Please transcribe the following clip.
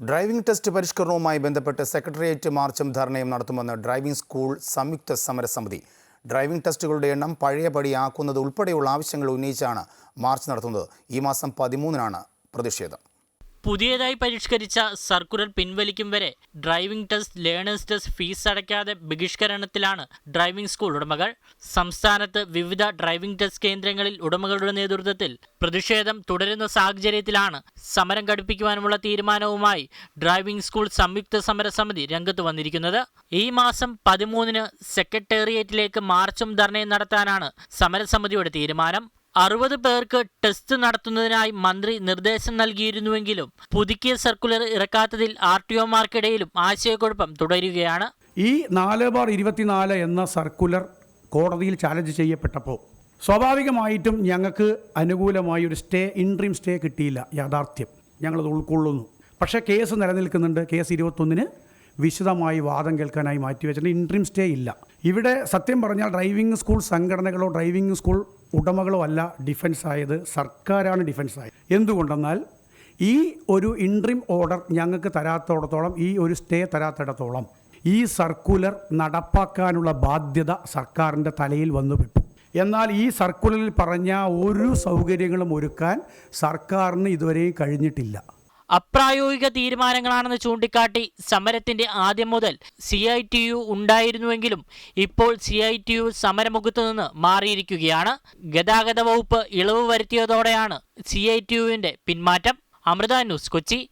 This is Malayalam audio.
ഡ്രൈവിംഗ് ടെസ്റ്റ് പരിഷ്കരണവുമായി ബന്ധപ്പെട്ട് സെക്രട്ടേറിയറ്റ് മാർച്ചും ധർണയും നടത്തുമെന്ന് ഡ്രൈവിംഗ് സ്കൂൾ സംയുക്ത സമരസമിതി. ഡ്രൈവിംഗ് ടെസ്റ്റുകളുടെ എണ്ണം പഴയപടി ആക്കുന്നത് ഉൾപ്പെടെയുള്ള ആവശ്യങ്ങൾ ഉന്നയിച്ചാണ് മാർച്ച് നടത്തുന്നത്. ഈ മാസം പതിമൂന്നിനാണ് പ്രതിഷേധം. പുതിയതായി പരിഷ്കരിച്ച സർക്കുലർ പിൻവലിക്കും വരെ driving test learners test fees അടയ്ക്കാതെ ബഹിഷ്കരണത്തിലാണ് ഡ്രൈവിംഗ് സ്കൂൾ ഉടമകൾ. സംസ്ഥാനത്ത് വിവിധ ഡ്രൈവിംഗ് ടെസ്റ്റ് കേന്ദ്രങ്ങളിൽ ഉടമകളുടെ നേതൃത്വത്തിൽ പ്രതിഷേധം തുടരുന്ന സാഹചര്യത്തിലാണ് സമരം ഘടിപ്പിക്കുവാനുള്ള തീരുമാനവുമായി ഡ്രൈവിംഗ് സ്കൂൾ സംയുക്ത സമരസമിതി രംഗത്ത് വന്നിരിക്കുന്നത്. ഈ മാസം പതിമൂന്നിന് സെക്രട്ടേറിയറ്റിലേക്ക് മാർച്ചും ധർണയും നടത്താനാണ് സമരസമിതിയുടെ തീരുമാനം. അറുപത് പേർക്ക് ടെസ്റ്റ് നടത്തുന്നതിനായി മന്ത്രി നിർദ്ദേശം നൽകിയിരുന്നുവെങ്കിലും പുതുക്കിയ സർക്കുലർ ഇറക്കാത്തതിൽ ആർ ടി ഒമാർക്കിടയിലും ആശയക്കുഴപ്പം തുടരുകയാണ്. ഈ നാല് ബാർ ഇരുപത്തിനാല് എന്ന സർക്കുലർ കോടതിയിൽ ചാലഞ്ച് ചെയ്യപ്പെട്ടപ്പോൾ സ്വാഭാവികമായിട്ടും ഞങ്ങൾക്ക് അനുകൂലമായി ഒരു സ്റ്റേ ഇൻട്രീം സ്റ്റേ കിട്ടിയില്ല യാഥാർത്ഥ്യം. ഞങ്ങളത് ഉൾക്കൊള്ളുന്നു. പക്ഷേ കേസ് നിലനിൽക്കുന്നുണ്ട്. കേസ് ഇരുപത്തൊന്നിന് വിശദമായി വാദം കേൾക്കാനായി മാറ്റിവെച്ചിട്ടുണ്ട്. ഇൻട്രീം സ്റ്റേ ഇല്ല. ഇവിടെ സത്യം പറഞ്ഞാൽ ഡ്രൈവിംഗ് സ്കൂൾ സംഘടനകളോ ഡ്രൈവിംഗ് സ്കൂൾ ഉടമകളോ അല്ല ഡിഫൻസ് സർക്കാരാണ് ഡിഫൻസ് ആയത് എന്തുകൊണ്ടെന്നാൽ ഈ ഒരു ഇൻട്രിം ഓർഡർ ഞങ്ങൾക്ക് തരാത്തോടത്തോളം ഈ ഒരു സ്റ്റേ തരാത്തിടത്തോളം ഈ സർക്കുലർ നടപ്പാക്കാനുള്ള ബാധ്യത സർക്കാരിന്റെ തലയിൽ വന്നു പെട്ടു എന്നാൽ ഈ സർക്കുലറിൽ പറഞ്ഞ ഒരു സൗകര്യങ്ങളും ഒരുക്കാൻ സർക്കാരിന് ഇതുവരെയും കഴിഞ്ഞിട്ടില്ല. അപ്രായോഗിക തീരുമാനങ്ങളാണെന്ന് ചൂണ്ടിക്കാട്ടി സമരത്തിന്റെ ആദ്യം മുതൽ സി ഐ ടി യു ഉണ്ടായിരുന്നുവെങ്കിലും ഇപ്പോൾ സി ഐ ടി യു സമരമുഖത്തു നിന്ന് മാറിയിരിക്കുകയാണ്. ഗതാഗത വകുപ്പ് ഇളവ് വരുത്തിയതോടെയാണ് സി ഐ ടി യുവിന്റെ പിന്മാറ്റം. അമൃത ന്യൂസ് കൊച്ചി.